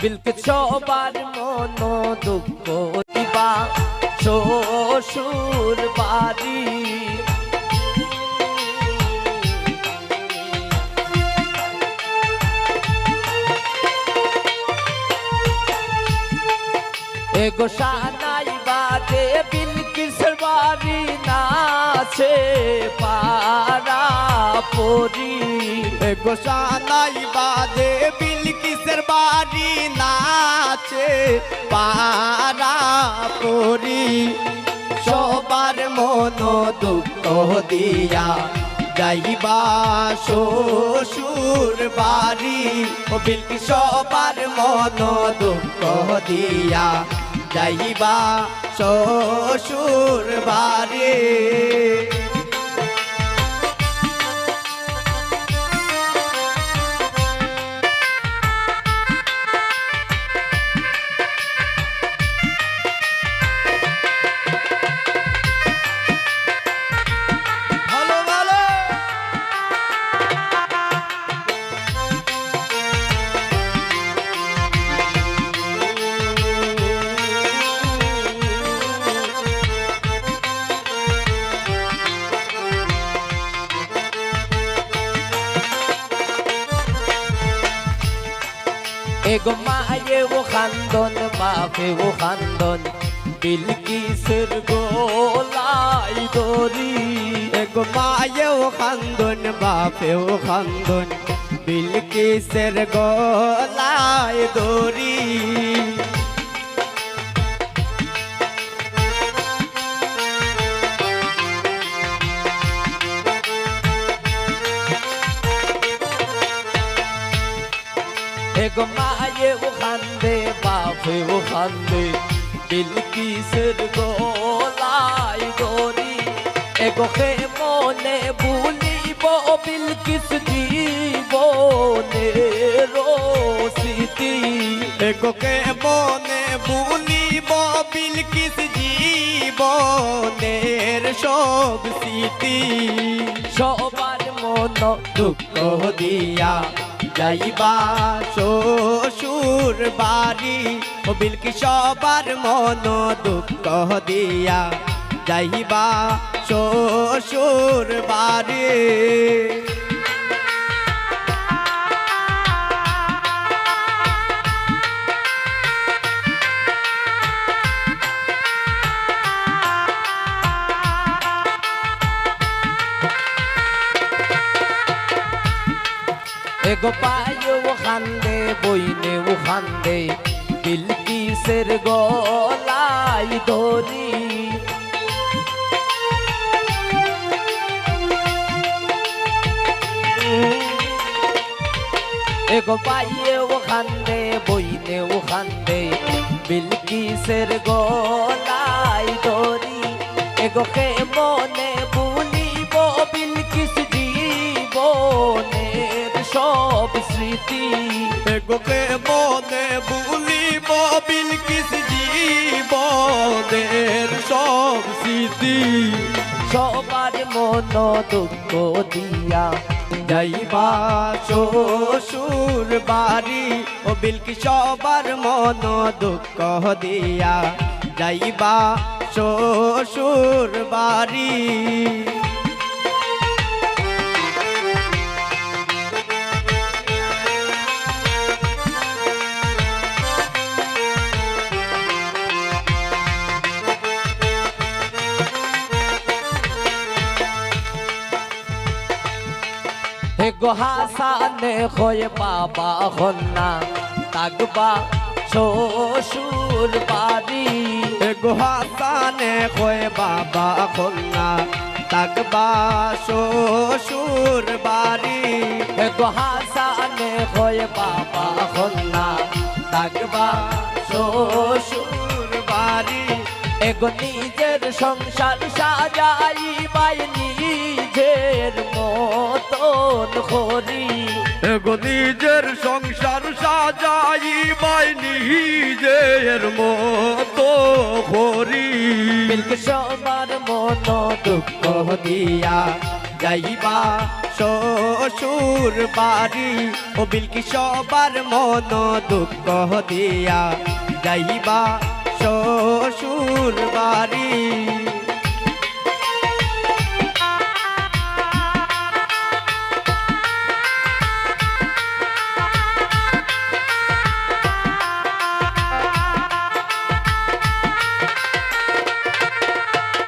বিলকে সবার মন দুঃখ দিবা, শ্বশুর বাড়ি। এগো সানাই বাজে বিলকিসের বাড়ি নাচে পারা পরি এগো সানাই বাজে বিলকিসের নাচে পারা পরি সবার মন দুঃখ দিয়া যাইবা শ্বশুর বাড়ি। ও বিলকি সবার মন দুঃখ দিয়া যাইবা শ্বশুর বাড়ি। एगो माए वो खानदन, बापे वो खानदन। दिल की सिर गोलाई दोरी एगो माए वो खानदन, बापे वो खानदन। दिल की सिर गोलाई दोरी एक my এগো মায়েও খান্দন বাপেও খান্দন বিলকিসের গলায় দড়ি এগো মায়ে ও খান্দে বাপে ও খান্দে বিলকিসের গোলাই দরি এগো খে মনে ভুলিব বিলকিস জীবনে রোসিতি এগোকে মনে ভুলিব বিলকিস জীবনের সব স্মৃতি? সবার মন দুঃখ দিয়া যাইবা শ্বশুর বাড়ি ও বিলকি সবার মন দুঃখ দিয়া যাইবা শ্বশুর বাড়ি। এগো পায়ে খান্দে বইনে খান্দে বিলকিসের গলাই দরি এগো পায়ে ও খান্দে বইনে ও খান্দে বিলকিসের গলাই দরি এগো কে মনে ভুলিব স্মৃতি। এগোকে মনে ভুলিব বিলকিস জীবনের সব স্মৃতি। সবার মন দুঃখ দিয়া যাইবা শ্বশুর বাড়ি ও বিলকি সবার মন দুঃখ দিয়া। যাইবা শ্বশুর বাড়ি। গো হাসানে হয়ে বাবা হন্না তাকবা শ্বশুর বাড়ি। এগো হাসানে কয় বাবা কন্যা তাকবা শ্বশুর বাড়ি। গো হাসানে হয়ে বাবা হন্না তাকবা শ্বশুর বাড়ি। এগো নিজের সংসার সাজাই বাই নিজের মতন করি। এগো নিজের সংসার সাজাই বাই নিজের মতো করি। মিলকে সবার মন দুঃখ দুঃখ দিয়া যাইবা শ্বশুর বাড়ি। ও বিলকি সবার মন দুঃখ দিয়া যাইবা শ্বশুর বাড়ি।